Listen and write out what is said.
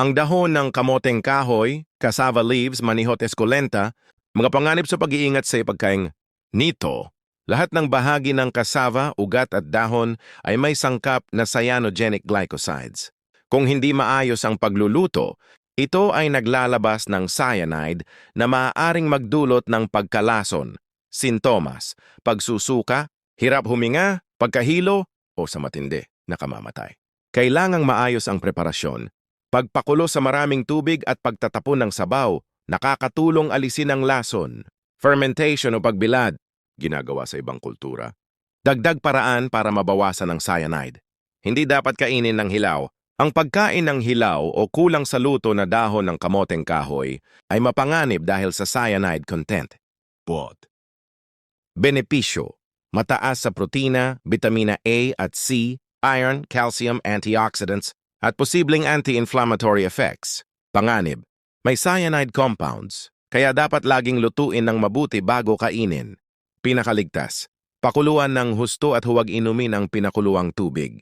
Ang dahon ng kamoteng kahoy, cassava leaves, manihot esculenta, mga panganib sa pag-iingat sa pagkain nito. Lahat ng bahagi ng cassava, ugat at dahon ay may sangkap na cyanogenic glycosides. Kung hindi maayos ang pagluluto, ito ay naglalabas ng cyanide na maaaring magdulot ng pagkalason, sintomas, pagsusuka, hirap huminga, pagkahilo, o sa matindi, nakamamatay. Kailangang maayos ang preparasyon. Pagpakulo sa maraming tubig at pagtatapon ng sabaw, nakakatulong alisin ang lason. Fermentation o pagbilad, ginagawa sa ibang kultura. Dagdag paraan para mabawasan ang cyanide. Hindi dapat kainin ng hilaw. Ang pagkain ng hilaw o kulang sa luto na dahon ng kamoteng kahoy ay mapanganib dahil sa cyanide content. But, Benepisyo. Mataas sa protina, vitamina A at C, iron, calcium, antioxidants, at posibleng anti-inflammatory effects. Panganib. May cyanide compounds, kaya dapat laging lutuin ng mabuti bago kainin. Pinakaligtas. Pakuluan ng husto at huwag inumin ang pinakuluang tubig.